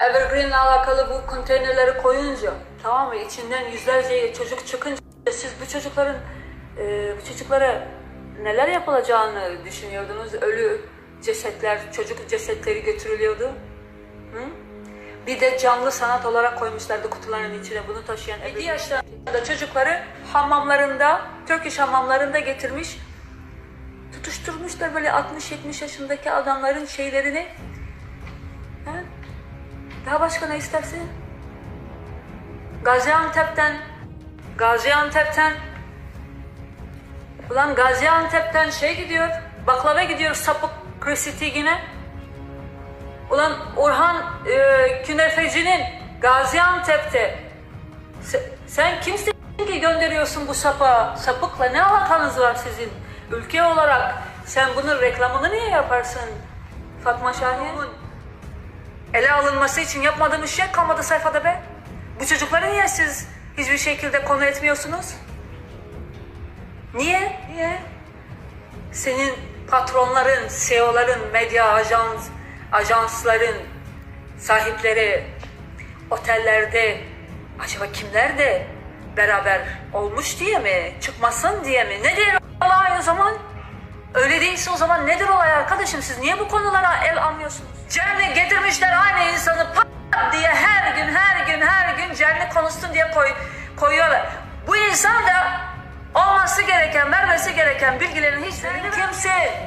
Evergreen'le alakalı bu konteynerleri koyunca tamam mı içinden yüzlerce çocuk çıkınca siz bu çocukların e, bu çocuklara neler yapılacağını düşünüyordunuz? Ölü cesetler, çocuk cesetleri götürülüyordu. Hı? Bir de canlı sanat olarak koymuşlardı kutuların içine bunu taşıyan 7 yaşlarında çocukları hamamlarında, Turkish hamamlarında getirmiş. Tutuşturmuşlar böyle 60-70 yaşındaki adamların şeylerini. Ha? Daha başka ne istersin? Gaziantep'ten, Gaziantep'ten, ulan Gaziantep'ten şey gidiyor, baklava gidiyor sapık Krisitigine. Ulan Orhan e, Künefeci'nin Gaziantep'te Se- sen kimsin ki gönderiyorsun bu sapa? Sapıkla ne alakanız var sizin? Ülke olarak sen bunun reklamını niye yaparsın Fatma Şahin? Ele alınması için yapmadığımız şey kalmadı sayfada be. Bu çocukları niye siz hiçbir şekilde konu etmiyorsunuz? Niye? Niye? Senin patronların, CEO'ların, medya ajans, ajansların sahipleri otellerde acaba kimler de beraber olmuş diye mi? Çıkmasın diye mi? Nedir olay o zaman? Öyle değilse o zaman nedir olay arkadaşım? Siz niye bu konulara el almıyorsunuz? Cemre getirmişler aynı insanı pat diye her gün her gün her gün Cemre konuşsun diye koy, koyuyorlar. Bu insan da olması gereken, vermesi gereken bilgilerin hiçbirini kimse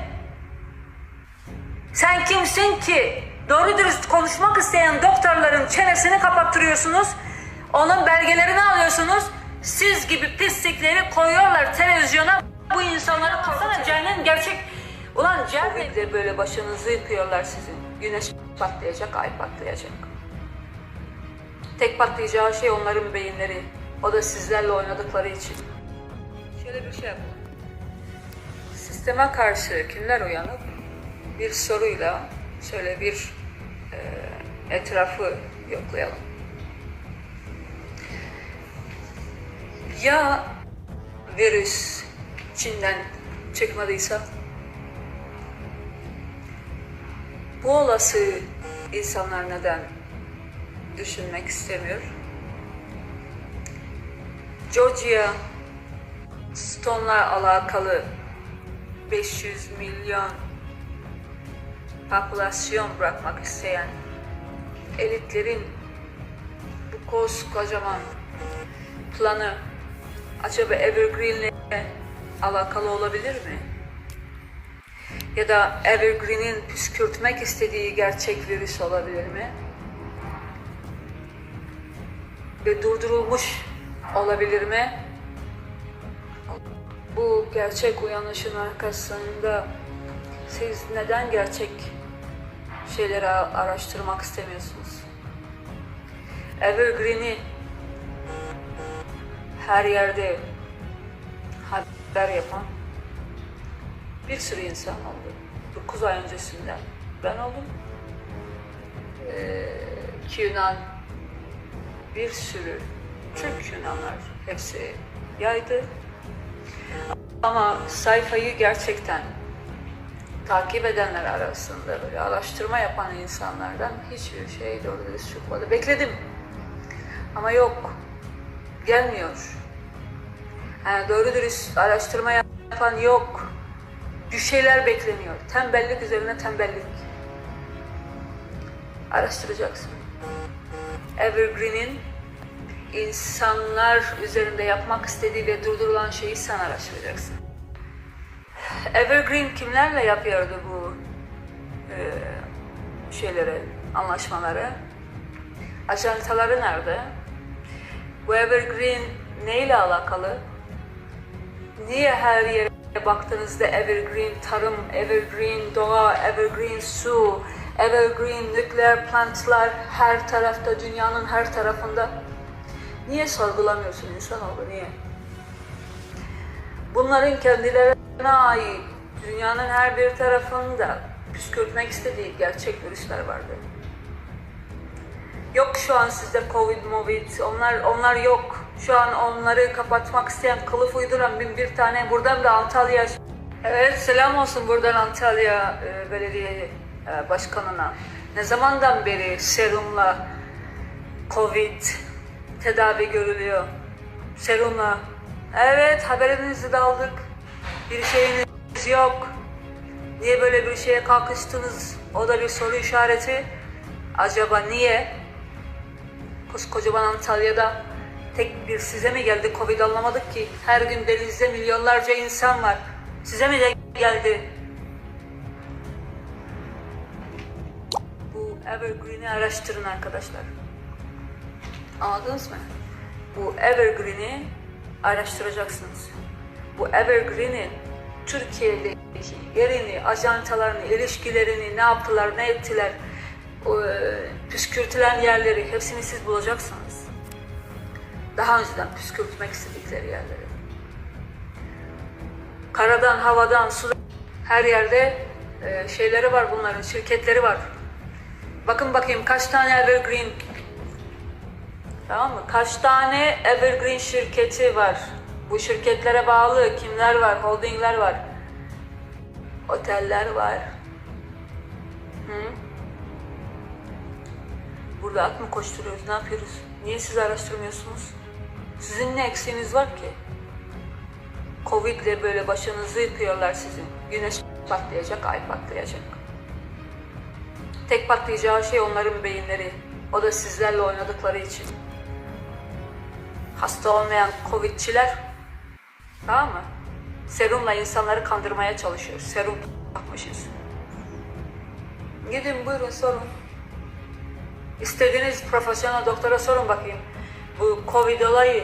sen kimsin ki? Doğru dürüst konuşmak isteyen doktorların çenesini kapattırıyorsunuz. Onun belgelerini alıyorsunuz. Siz gibi pislikleri koyuyorlar televizyona. Bu insanları koysana Cennet gerçek... Ulan Cennet de böyle başınızı yıkıyorlar sizin. Güneş patlayacak, ay patlayacak. Tek patlayacağı şey onların beyinleri. O da sizlerle oynadıkları için. Şöyle bir şey yapalım. Sisteme karşı kimler uyanık? bir soruyla şöyle bir e, etrafı yoklayalım. Ya virüs Çin'den çıkmadıysa bu olası insanlar neden düşünmek istemiyor? Georgia Stone'la alakalı 500 milyon popülasyon bırakmak isteyen elitlerin bu koskocaman planı acaba Evergreen'le alakalı olabilir mi? Ya da Evergreen'in püskürtmek istediği gerçek virüs olabilir mi? Ve durdurulmuş olabilir mi? Bu gerçek uyanışın arkasında siz neden gerçek şeyleri araştırmak istemiyorsunuz? Evergreen'i her yerde haber yapan bir sürü insan oldu. 9 ay öncesinden ben oldum. Ee, Yunan bir sürü Türk Yunanlar hepsi yaydı. Ama sayfayı gerçekten takip edenler arasında böyle araştırma yapan insanlardan hiçbir şey doğru dürüst çıkmadı. Bekledim ama yok. Gelmiyor. Yani doğru dürüst araştırma yapan yok. Bir şeyler bekleniyor. Tembellik üzerine tembellik. Araştıracaksın. Evergreen'in insanlar üzerinde yapmak istediği ve durdurulan şeyi sen araştıracaksın. Evergreen kimlerle yapıyordu bu e, şeyleri, anlaşmaları? Ajantaları nerede? Bu Evergreen neyle alakalı? Niye her yere baktığınızda Evergreen tarım, Evergreen doğa, Evergreen su, Evergreen nükleer plantlar her tarafta, dünyanın her tarafında? Niye sorgulamıyorsun insanoğlu, niye? Bunların kendilerine ait dünyanın her bir tarafında püskürtmek istediği gerçek virüsler vardı. Yok şu an sizde Covid, Movid, onlar onlar yok. Şu an onları kapatmak isteyen, kılıf uyduran bin bir tane. Buradan da Antalya. Evet selam olsun buradan Antalya e, Belediye e, Başkanı'na. Ne zamandan beri serumla Covid tedavi görülüyor? Serumla. Evet haberinizi de aldık. Bir şeyiniz yok. Niye böyle bir şeye kalkıştınız? O da bir soru işareti. Acaba niye? Koskocaman Antalya'da tek bir size mi geldi Covid anlamadık ki. Her gün denizde milyonlarca insan var. Size mi de geldi? Bu Evergreen'i araştırın arkadaşlar. Anladınız mı? Bu Evergreen'i araştıracaksınız. Bu Evergreen'in Türkiye'deki yerini, ajantalarını, ilişkilerini, ne yaptılar, ne ettiler, e, püskürtülen yerleri hepsini siz bulacaksınız. Daha önceden püskürtmek istedikleri yerleri. Karadan, havadan, sudan her yerde e, şeyleri var bunların, şirketleri var. Bakın bakayım kaç tane Evergreen Tamam mı? Kaç tane Evergreen şirketi var? Bu şirketlere bağlı kimler var? Holdingler var. Oteller var. Hı? Burada at mı koşturuyoruz? Ne yapıyoruz? Niye siz araştırmıyorsunuz? Sizin ne eksiğiniz var ki? Covid'le böyle başınızı yıkıyorlar sizin. Güneş patlayacak, ay patlayacak. Tek patlayacağı şey onların beyinleri. O da sizlerle oynadıkları için. Hasta olmayan Covid'çiler tamam mı? Serumla insanları kandırmaya çalışıyor. Serum takmışız. Gidin buyurun sorun. İstediğiniz profesyonel doktora sorun bakayım. Bu Covid olayı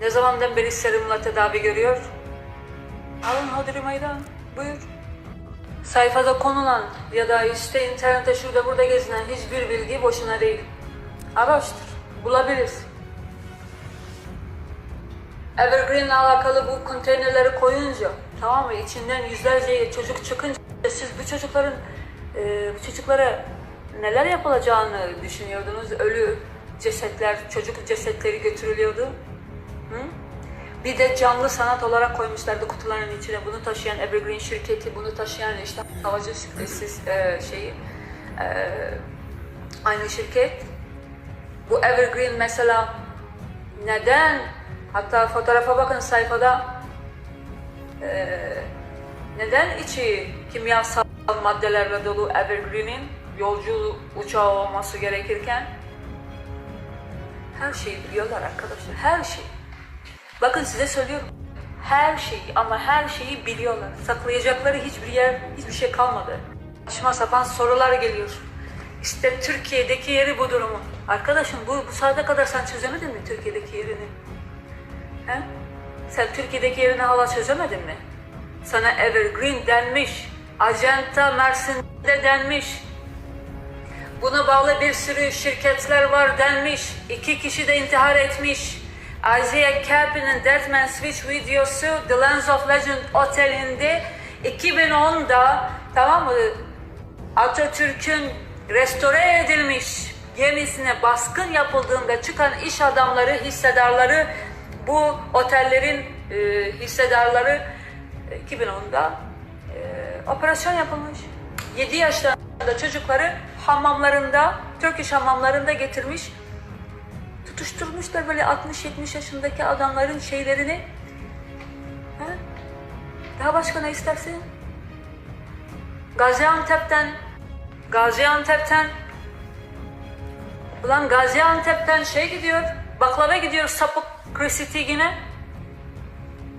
ne zamandan beri serumla tedavi görüyor? Alın hodri meydan. Buyur. Sayfada konulan ya da işte internette şurada burada gezinen hiçbir bilgi boşuna değil. Araştır. Bulabilirsin. Evergreen'le alakalı bu konteynerleri koyunca tamam mı içinden yüzlerce çocuk çıkınca siz bu çocukların e, bu çocuklara neler yapılacağını düşünüyordunuz. Ölü cesetler, çocuk cesetleri götürülüyordu. Hı? Bir de canlı sanat olarak koymuşlardı kutuların içine. Bunu taşıyan Evergreen şirketi, bunu taşıyan işte havacı siz e, şeyi e, aynı şirket. Bu Evergreen mesela neden hatta fotoğrafa bakın sayfada e, neden içi kimyasal maddelerle dolu Evergreen'in yolcu uçağı olması gerekirken her şeyi biliyorlar arkadaşlar her şeyi. Bakın size söylüyorum. Her şeyi ama her şeyi biliyorlar. Saklayacakları hiçbir yer, hiçbir şey kalmadı. Saçma sapan sorular geliyor. İşte Türkiye'deki yeri bu durumu. Arkadaşım bu, bu saate kadar sen çözemedin mi Türkiye'deki yerini? He? Sen Türkiye'deki yerini hala çözemedin mi? Sana Evergreen denmiş. Acenta Mersin'de denmiş. Buna bağlı bir sürü şirketler var denmiş. İki kişi de intihar etmiş. Isaiah Capin'in Deadman Switch videosu The Lens of Legend Oteli'nde 2010'da tamam mı Atatürk'ün restore edilmiş gemisine baskın yapıldığında çıkan iş adamları, hissedarları bu otellerin e, hissedarları e, 2010'da e, operasyon yapılmış. 7 yaşlarında çocukları hamamlarında, Türk iş hamamlarında getirmiş tutuşturmuşlar böyle 60-70 yaşındaki adamların şeylerini. Ha? Daha başka ne istersin? Gaziantep'ten, Gaziantep'ten, ulan Gaziantep'ten şey gidiyor, baklava gidiyor sapık Krisitigine.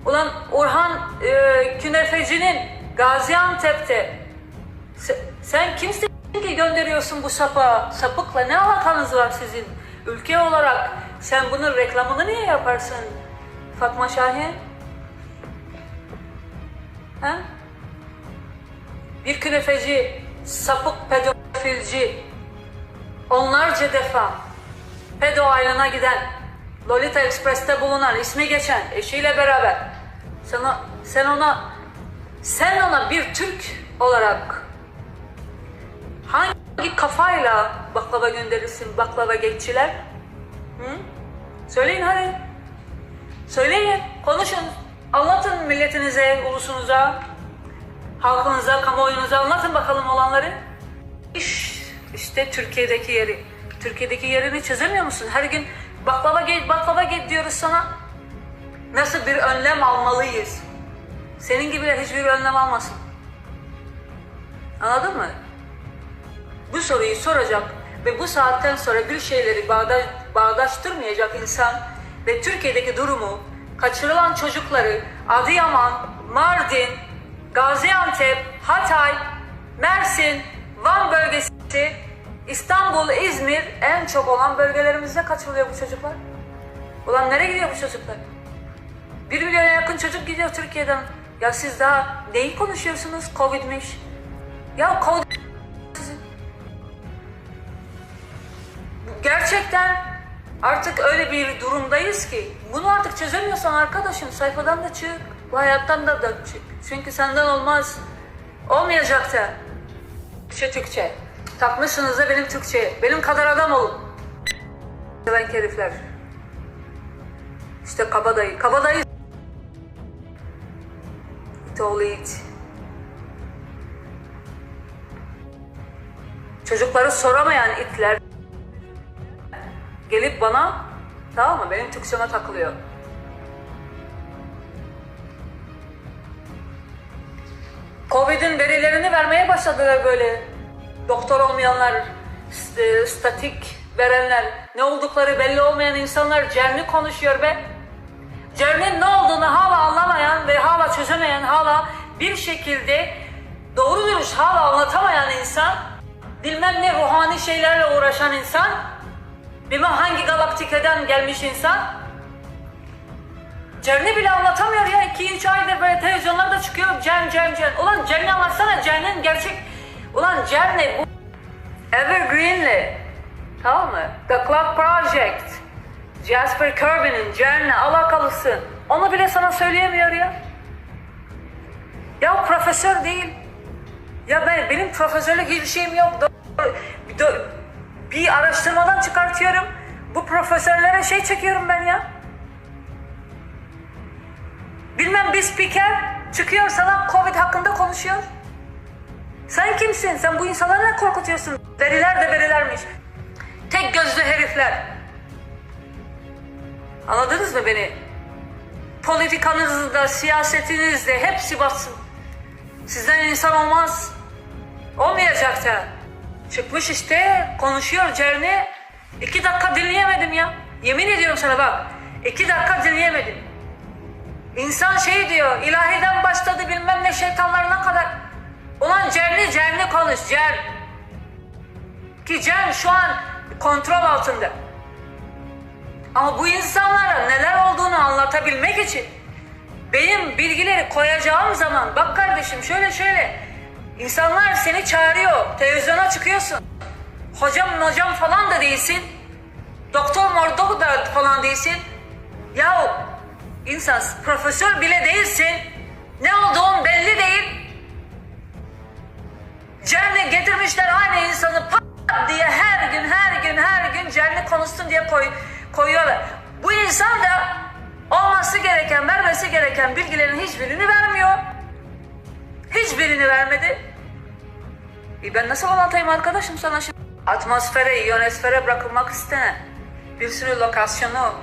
Ulan Orhan e, Künefeci'nin Gaziantep'te. Se- sen kimsin ki gönderiyorsun bu sapa? Sapıkla ne alakanız var sizin? Ülke olarak sen bunun reklamını niye yaparsın Fatma Şahin? Ha? Bir künefeci, sapık pedofilci, onlarca defa pedo aylığına giden, Lolita Express'te bulunan, ismi geçen eşiyle beraber sana, sen ona sen ona bir Türk olarak hangi kafayla baklava gönderirsin baklava geççiler? Hı? Söyleyin hadi. Söyleyin, konuşun. Anlatın milletinize, ulusunuza, halkınıza, kamuoyunuza anlatın bakalım olanları. İş işte Türkiye'deki yeri. Türkiye'deki yerini çözemiyor musun? Her gün baklava git, baklava git diyoruz sana. Nasıl bir önlem almalıyız? Senin gibiler hiçbir önlem almasın. Anladın mı? Bu soruyu soracak ve bu saatten sonra bir şeyleri bağda, bağdaştırmayacak insan ve Türkiye'deki durumu, kaçırılan çocukları Adıyaman, Mardin, Gaziantep, Hatay, Mersin, Van bölgesi, İstanbul, İzmir en çok olan bölgelerimizde kaçırılıyor bu çocuklar. Ulan nereye gidiyor bu çocuklar? Bir milyona yakın çocuk gidiyor Türkiye'den. Ya siz daha neyi konuşuyorsunuz? Covid'miş. Ya Covid gerçekten artık öyle bir durumdayız ki bunu artık çözemiyorsan arkadaşım sayfadan da çık. Bu hayattan da, da çık. Çünkü senden olmaz. Olmayacak da. Türkçe Türkçe. Takmışsınız da benim Türkçe. Benim kadar adam olun. Ben herifler. İşte kabadayı. Kabadayı. İt oğlu it. Çocukları soramayan itler gelip bana tamam mı benim Türkçeme takılıyor. Covid'in verilerini vermeye başladılar böyle. Doktor olmayanlar, st- statik verenler, ne oldukları belli olmayan insanlar Cem'i konuşuyor be. Cem'in ne olduğunu hala anlamayan ve hala çözemeyen, hala bir şekilde doğru dürüst hala anlatamayan insan, bilmem ne ruhani şeylerle uğraşan insan, bilmem hangi galaktikeden gelmiş insan, Cem'i bile anlatamıyor ya. 2-3 aydır böyle televizyonlarda çıkıyor Cem, Cem, Cem. Ulan Cem'i anlatsana Cem'in gerçek... Ulan Cem ne bu? Evergreen'le, tamam mı? The Clock Project, Jasper Kirby'nin Cem'le alakalısın. Onu bile sana söyleyemiyor ya. Ya profesör değil. Ya ben benim profesörlük hiçbir şeyim yok. Do- do- bir araştırmadan çıkartıyorum. Bu profesörlere şey çekiyorum ben ya. Bilmem bir spiker çıkıyor sana Covid hakkında konuşuyor. Sen kimsin? Sen bu insanları ne korkutuyorsun? Veriler de verilermiş. Tek gözlü herifler. Anladınız mı beni? Politikanızda, siyasetinizde hepsi batsın. Sizden insan olmaz. Olmayacak da. Çıkmış işte konuşuyor Cerne. İki dakika dinleyemedim ya. Yemin ediyorum sana bak. İki dakika dinleyemedim. İnsan şey diyor, ilahiden başladı bilmem ne şeytanlarına kadar. Ulan Cem'li Cem'li konuş Cem. Ki Cem şu an kontrol altında. Ama bu insanlara neler olduğunu anlatabilmek için benim bilgileri koyacağım zaman bak kardeşim şöyle şöyle insanlar seni çağırıyor televizyona çıkıyorsun hocam hocam falan da değilsin doktor mordok da falan değilsin ya insan profesör bile değilsin ne olduğun belli değil Cem'le getirmişler aynı insanı pat diye her gün her gün her gün Cem'le konuşsun diye koy, koyuyorlar. Bu insan da olması gereken, vermesi gereken bilgilerin hiçbirini vermiyor. Hiçbirini vermedi. Ben nasıl anlatayım arkadaşım sana şimdi? Atmosfere, ionosfere bırakılmak istenen bir sürü lokasyonu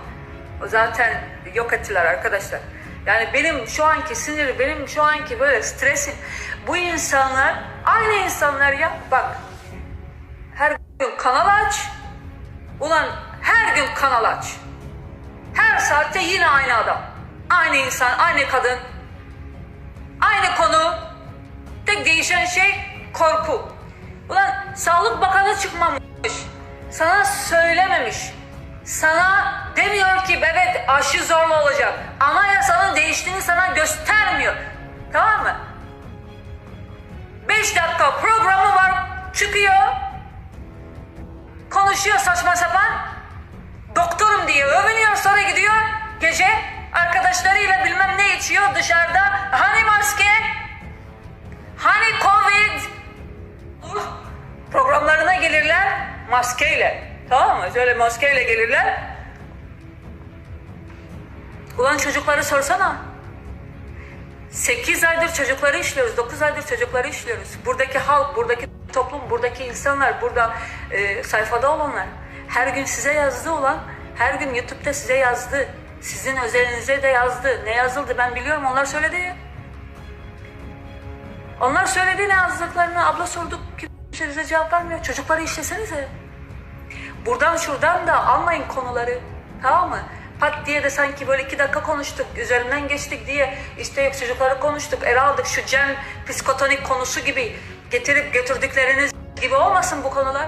zaten yok ettiler arkadaşlar. Yani benim şu anki siniri, benim şu anki böyle stresim, bu insanlar aynı insanlar ya. Bak her gün kanal aç. Ulan her gün kanal aç. Her saatte yine aynı adam. Aynı insan, aynı kadın. Aynı konu. Tek değişen şey korku. Ulan Sağlık Bakanı çıkmamış. Sana söylememiş. Sana demiyor ki evet aşı zorlu olacak. Anayasanın değiştiğini sana göstermiyor. Tamam mı? 5 dakika programı var çıkıyor. Konuşuyor saçma sapan. Doktorum diye övünüyor sonra gidiyor gece arkadaşlarıyla bilmem ne içiyor dışarıda. Maskeyle. Tamam mı? Şöyle maskeyle gelirler. Ulan çocukları sorsana. 8 aydır çocukları işliyoruz, 9 aydır çocukları işliyoruz. Buradaki halk, buradaki toplum, buradaki insanlar, burada e, sayfada olanlar, her gün size yazdı olan, her gün YouTube'da size yazdı. Sizin özelinize de yazdı. Ne yazıldı ben biliyorum, onlar söyledi. Onlar söyledi ne yazdıklarını, abla sorduk, kimse bize cevap vermiyor. Çocukları işlesenize. Buradan şuradan da almayın konuları. Tamam mı? Pat diye de sanki böyle iki dakika konuştuk, üzerinden geçtik diye işte yok çocukları konuştuk, ele aldık şu Cem psikotonik konusu gibi getirip götürdükleriniz gibi olmasın bu konular.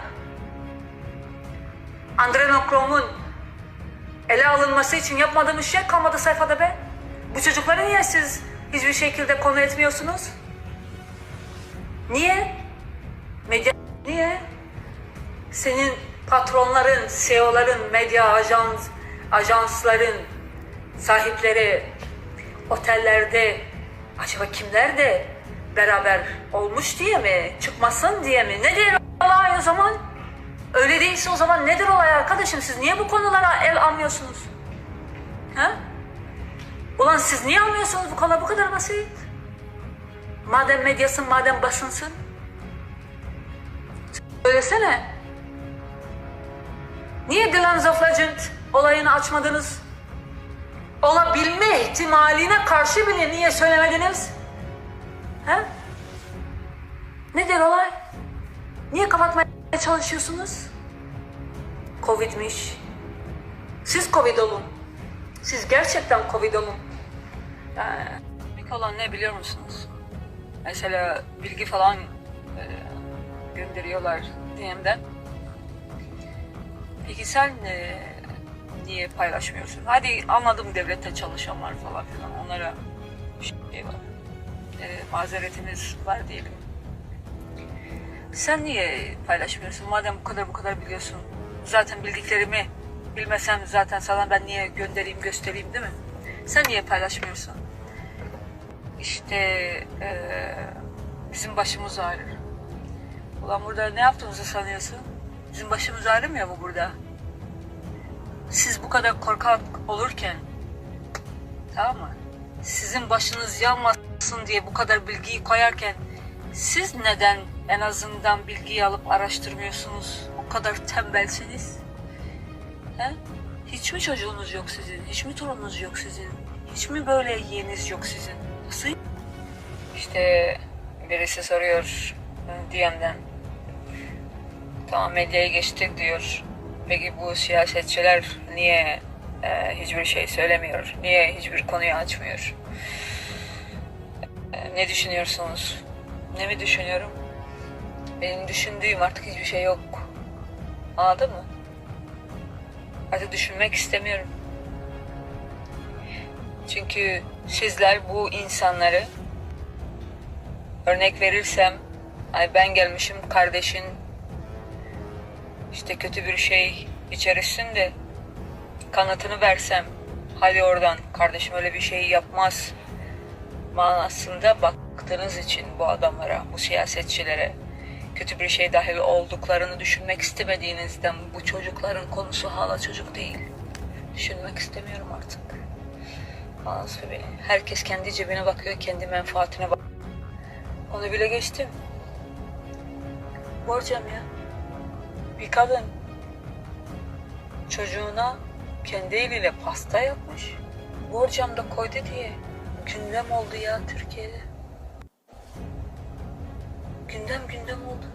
Andrenokromun ele alınması için yapmadığımız şey kalmadı sayfada be. Bu çocukları niye siz hiçbir şekilde konu etmiyorsunuz? Niye? Medya niye? senin patronların, CEO'ların, medya ajans, ajansların sahipleri otellerde acaba kimler de beraber olmuş diye mi? Çıkmasın diye mi? Nedir olay o zaman? Öyle değilse o zaman nedir olay arkadaşım? Siz niye bu konulara el almıyorsunuz? Ha? Ulan siz niye almıyorsunuz bu konular bu kadar basit? Madem medyasın, madem basınsın. Söylesene. Niye Glance of Legend olayını açmadınız? Olabilme ihtimaline karşı bile niye söylemediniz? He? Nedir olay? Niye kapatmaya çalışıyorsunuz? Covid'miş. Siz Covid olun. Siz gerçekten Covid olun. Yani olan ne biliyor musunuz? Mesela bilgi falan gönderiyorlar DM'den. Peki sen e, niye paylaşmıyorsun? Hadi anladım devlette çalışanlar falan filan onlara şey var. E, mazeretiniz var diyelim. Sen niye paylaşmıyorsun? Madem bu kadar bu kadar biliyorsun. Zaten bildiklerimi bilmesem zaten sana ben niye göndereyim göstereyim değil mi? Sen niye paylaşmıyorsun? İşte e, bizim başımız ağrır. Ulan burada ne yaptığımızı sanıyorsun? Bizim başımız ağrımıyor mu burada? Siz bu kadar korkak olurken tamam mı? Sizin başınız yanmasın diye bu kadar bilgiyi koyarken siz neden en azından bilgiyi alıp araştırmıyorsunuz? O kadar tembelsiniz. He? Hiç mi çocuğunuz yok sizin? Hiç mi torununuz yok sizin? Hiç mi böyle yeğeniz yok sizin? Nasıl? İşte birisi soruyor e, DM'den. Tamam medyaya geçtik diyor. Peki bu siyasetçiler niye e, hiçbir şey söylemiyor? Niye hiçbir konuyu açmıyor? E, ne düşünüyorsunuz? Ne mi düşünüyorum? Benim düşündüğüm artık hiçbir şey yok. Anladın mı? Artık düşünmek istemiyorum. Çünkü sizler bu insanları örnek verirsem ay ben gelmişim kardeşin işte kötü bir şey içerisinde kanıtını versem hadi oradan kardeşim öyle bir şey yapmaz manasında baktığınız için bu adamlara, bu siyasetçilere kötü bir şey dahil olduklarını düşünmek istemediğinizden bu çocukların konusu hala çocuk değil. Düşünmek istemiyorum artık. Herkes kendi cebine bakıyor, kendi menfaatine bak. Onu bile geçtim. Borcam ya. Bir kadın çocuğuna kendi eliyle pasta yapmış. Borcamda koydu diye gündem oldu ya Türkiye'de. Gündem gündem oldu.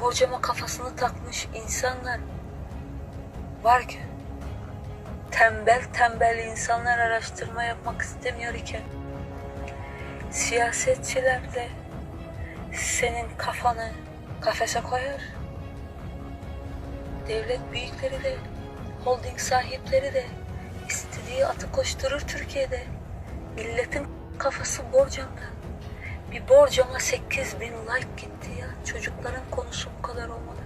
Borcama kafasını takmış insanlar var ki tembel tembel insanlar araştırma yapmak istemiyor iken siyasetçiler de senin kafanı kafese koyar. Devlet büyükleri de, holding sahipleri de istediği atı koşturur Türkiye'de. Milletin kafası borcamda. Bir borcama 8 bin like gitti ya. Çocukların konusu bu kadar olmadı.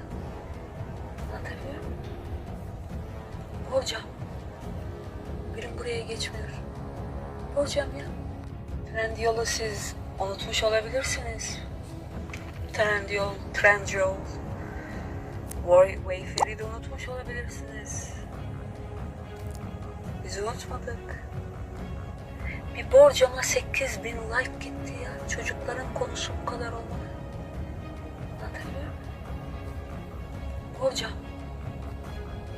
Anlatabiliyor muyum? Borcam. Gün buraya geçmiyor. Borcam ya. Trendyol'u siz unutmuş olabilirsiniz. Trendyol, Trendyol, Way- Wayfair'i de unutmuş olabilirsiniz. Biz unutmadık. Bir borcama 8 bin like gitti ya. Çocukların konusu bu kadar olmalı. Anlatabiliyor muyum? Borcam.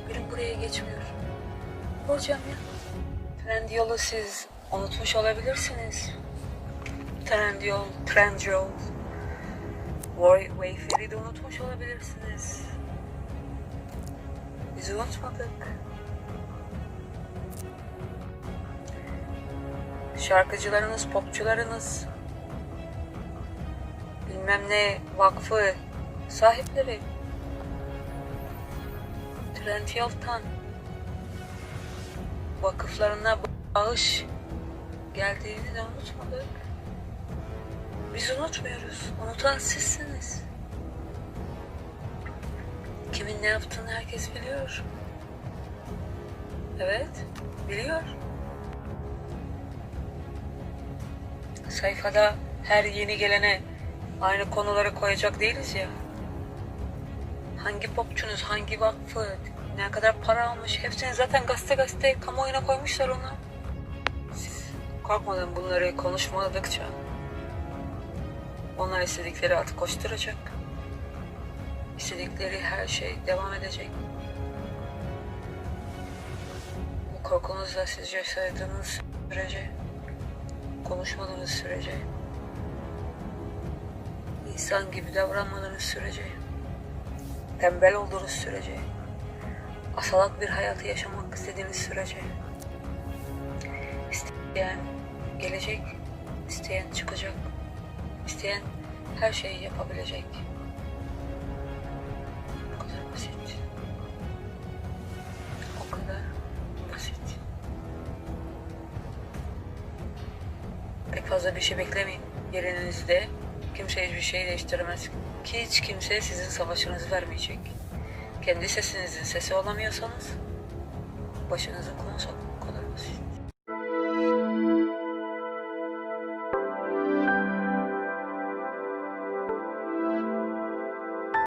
Benim buraya geçmiyor. Borcam ya. Trendyol'u siz unutmuş olabilirsiniz. Trendyol, Trendyol. Way- Wayfair'i de unutmuş olabilirsiniz. Biz unutmadık. Şarkıcılarınız, popçularınız, bilmem ne vakfı sahipleri, Trendyol'tan vakıflarına bağış geldiğini de unutmadık. Biz unutmuyoruz. Unutan sizsiniz. Kimin ne yaptığını herkes biliyor. Evet, biliyor. Sayfada her yeni gelene aynı konuları koyacak değiliz ya. Hangi popçunuz, hangi vakfı, ne kadar para almış hepsini zaten gazete gazete kamuoyuna koymuşlar onlar. Siz korkmadan bunları konuşmadıkça onlar istedikleri atı koşturacak. İstedikleri her şey devam edecek. Bu korkunuzla siz yaşadığınız sürece, konuşmadığınız sürece, insan gibi davranmadığınız sürece, tembel olduğunuz sürece, asalak bir hayatı yaşamak istediğiniz sürece, isteyen gelecek, isteyen çıkacak, isteyen her şeyi yapabilecek. O kadar basit. O kadar basit. Pek fazla bir şey beklemeyin. Yerinizde kimse hiçbir şey değiştiremez. Ki hiç kimse sizin savaşınızı vermeyecek. Kendi sesinizin sesi olamıyorsanız başınızı kuma sokmayın.